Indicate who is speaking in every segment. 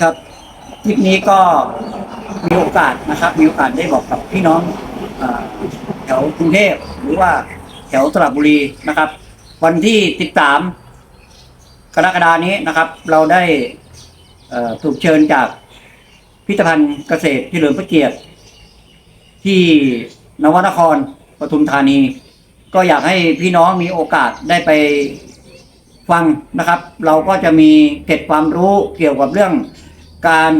Speaker 1: ครับคลิปนี้ก็มีโอกาสนะครับ มีโอกาสได้บอกกับพี่น้องอแถวกรุงเทพหรือว่าแถวสระบุรีนะครับ วันที่ 13 กรกฎานี้นะครับ เราได้ถูกเชิญจากพิพิธภัณฑ์เกษตรที่เหลิมพระเกียรติ ที่นวนครปทุมธานี ก็อยากให้พี่น้องมีโอกาสได้ไปฟังนะครับ เราก็จะมีเกร็ดความรู้เกี่ยวกับเรื่อง การ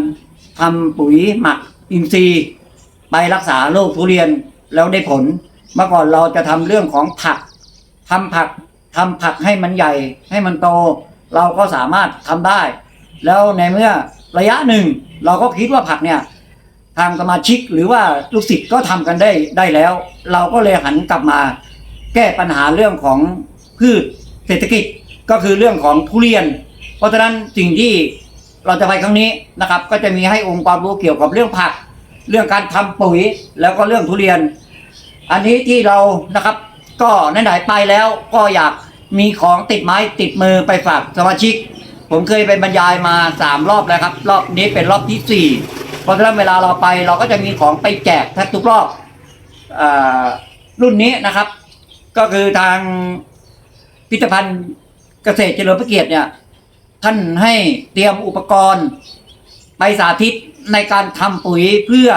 Speaker 1: ทำปุ๋ยหมักอินทรีย์ ไปรักษาโรคทุเรียนแล้วได้ผล เมื่อก่อนเราจะทำเรื่องของผักทำผักทำผักให้มันใหญ่ให้มันโต เราก็สามารถทำได้ แล้วในเมื่อระยะหนึ่ง เราก็คิดว่าผักเนี่ยทางสมาชิกหรือว่าลูกศิษย์ก็ทำกันได้ได้แล้ว เราก็เลยหันกลับมา แก้ปัญหาเรื่องของพืชเศรษฐกิจก็คือเรื่องของทุเรียน เพราะฉะนั้นสิ่งที่ เราจะไปครั้งนี้นะครับ ก็จะมีให้องค์ความรู้เกี่ยวกับเรื่องผัก เรื่องการทำปุ๋ยแล้วก็เรื่องทุเรียน อันนี้ที่เรานะครับ ก็ไหนๆไปแล้วก็อยากมีของติดไม้ติดมือไปฝากสมาชิก ผมเคยไปบรรยายมาสามรอบแล้วครับ รอบนี้เป็นรอบที่สี่เพราะฉะนั้นเวลาเราไปเราก็จะมีของไปแจกแทบทุกรอบอรุ่นนี้นะครับ ก็คือทางพิพิธภัณฑ์เกษตรเจริญพระเกียรติเนี่ย ท่านให้เตรียมอุปกรณ์ ไปสาธิตในการทำปุ๋ยเพื่อ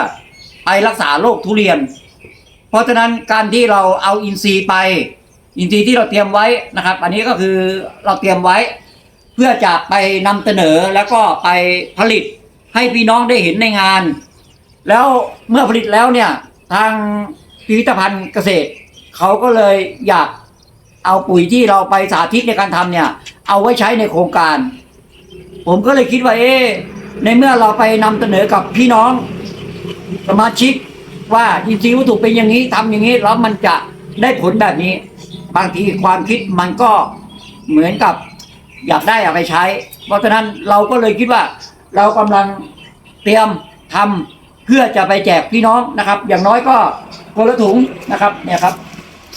Speaker 1: ไปรักษาโรคทุเรียน เพราะฉะนั้นการที่เราเอาอินทรีย์ไป อินทรีย์ที่เราเตรียมไว้นะครับ อันนี้ก็คือเราเตรียมไว้ เพื่อจะไปนำเสนอแล้วก็ไปผลิตให้พี่น้องได้เห็นในงาน แล้วเมื่อผลิตแล้วเนี่ยทางพิพิธภัณฑ์เกษตร เขาก็เลยอยากเอาปุ๋ยที่เราไปสาธิตในการทำเนี่ย เอาไว้ใช้ในโครงการ ผมก็เลยคิดว่าเอ๊ในเมื่อเราไปนำเสนอกับพี่น้องสมาชิกว่าอินทรีย์วัตถุเป็นอย่างนี้ทำอย่างนี้แล้วมันจะได้ผลแบบนี้ บางทีความคิดมันก็เหมือนกับอยากได้เอาไปใช้ เพราะฉะนั้นเราก็เลยคิดว่า เรากำลังเตรียมทำเพื่อจะไปแจกพี่น้องนะครับ อย่างน้อยก็คนละถุงนะครับเนี่ยครับ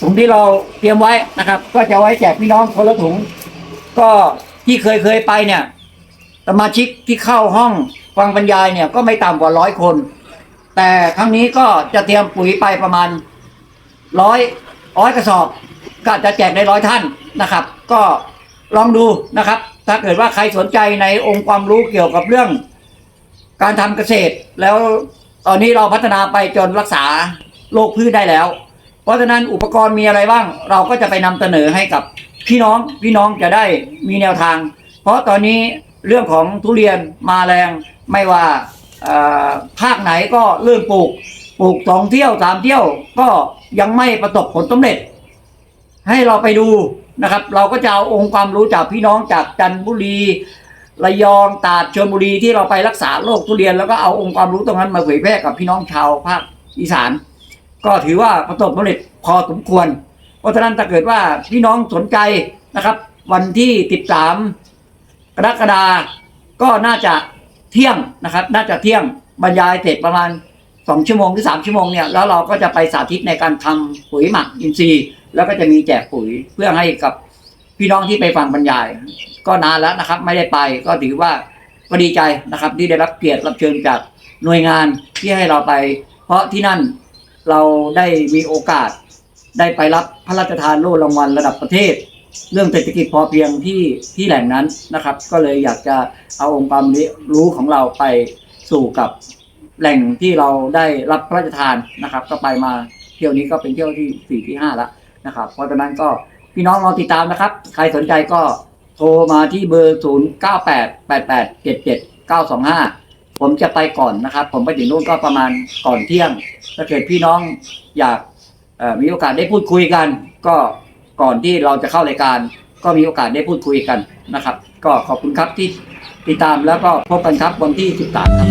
Speaker 1: ถุงที่เราเตรียมไว้นะครับ ก็จะไว้แจกพี่น้องคนละถุง ก็ที่เคยเคยไปเนี่ย สมาชิกที่เข้าห้องฟังบรรยายเนี่ยก็ไม่ต่ำกว่าร้อยคน แต่ครั้งนี้ก็จะเตรียมปุ๋ยไปประมาณร้อยร้อยกระสอบ ก็จะแจกได้ร้อยท่านนะครับ ก็ลองดูนะครับ ถ้าเกิดว่าใครสนใจในองค์ความรู้เกี่ยวกับเรื่อง การทำเกษตร แล้วตอนนี้เราพัฒนาไปจนรักษาโรคพืชได้แล้ว เพราะฉะนั้นอุปกรณ์มีอะไรบ้าง เราก็จะไปนำเสนอให้กับพี่น้องพี่น้องจะได้มีแนวทาง เพราะตอนนี้ เรื่องของทุเรียนมาแรงไม่ว่าภาคไหนก็เริ่มปลูกปลูกสองเที่ยวสามเที่ยวก็ยังไม่ประสบผลสำเร็จ ให้เราไปดูนะครับ เราก็จะเอาองค์ความรู้จากพี่น้องจากจันทบุรีระยองตราดชลบุรีที่เราไปรักษาโรคทุเรียน แล้วก็เอาองค์ความรู้ตรงนั้นมาเผยแพร่กับพี่น้องชาวภาคอีสาน ก็ถือว่าประสบผลสำเร็จพอสมควร เพราะฉะนั้นถ้าเกิดว่าพี่น้องสนใจนะครับ วันที่ 13 กรกฎาก็น่าจะเที่ยงนะครับ น่าจะเที่ยงบรรยายเสร็จประมาณ2ชั่วโมงหรือ3ชั่วโมงเนี่ยแล้วเราก็จะไปสาธิตในการทำปุ๋ยหมักอินทรีย์ แล้วก็จะมีแจกปุ๋ยเพื่อให้กับพี่น้องที่ไปฟังบรรยาย ก็นานแล้วนะครับ ไม่ได้ไปก็ถือว่าก็ดีใจนะครับ ที่ได้รับเกียรติรับเชิญจากหน่วยงานที่ให้เราไป เพราะที่นั่นเราได้มีโอกาส ได้ไปรับพระราชทานโล่รางวัลระดับประเทศ เรื่องเศรษฐกิจพอเพียงที่ที่แหล่งนั้นนะครับ ก็เลยอยากจะเอาองค์ความรู้ของเราไปสู่กับแหล่งที่เราได้รับพระราชทานนะครับ ก็ไปมาเที่ยวนี้ก็เป็นเที่ยวที่สี่ที่ห้าแล้วนะครับ เพราะฉะนั้นก็พี่น้องลองติดตามนะครับ ใครสนใจก็โทรมาที่เบอร์ศูนย์เก้าแปดแปดแปดเจ็ดเจ็ดเก้าสองห้าผมจะไปก่อนนะครับ ผมไปถึงนู่นก็ประมาณก่อนเที่ยง ถ้าเกิดพี่น้องอยากมีโอกาสได้พูดคุยกัน ก็ ก่อนที่เราจะเข้ารายการ ก็มีโอกาสได้พูดคุยกันนะครับ ก็ขอบคุณครับที่ติดตามแล้วก็พบกันครับวันที่ 13ครับ